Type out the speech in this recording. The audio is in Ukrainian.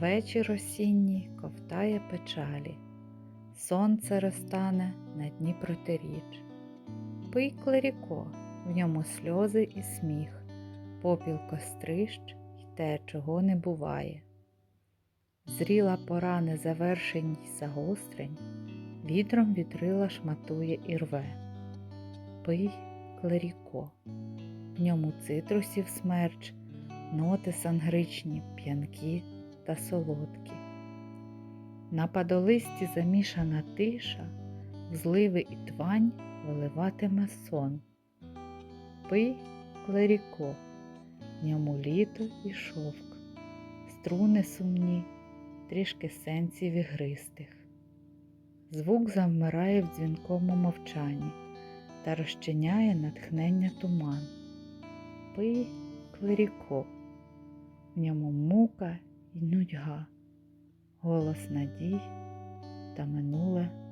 Вечір осінній ковтає печалі, сонце розтане на дні протиріч. Пий клеріко, в ньому сльози і сміх, попіл кострищ й те, чого не буває. Зріла пора незавершень загострень, вітром вітрила шматує і рве. Пий клеріко, в ньому цитрусів смерч, ноти сангричні, п'янкі та солодкі. На падолисті замішана тиша, в зливи і твань виливатиме сон. Пий клеріко, в ньому літо і шовк, струни сумні, трішки сенсів ігристих. Звук завмирає в дзвінкому мовчанні та розчиняє натхнення туман. Пий клеріко, в ньому мука й нудьга, голос надій та минуле.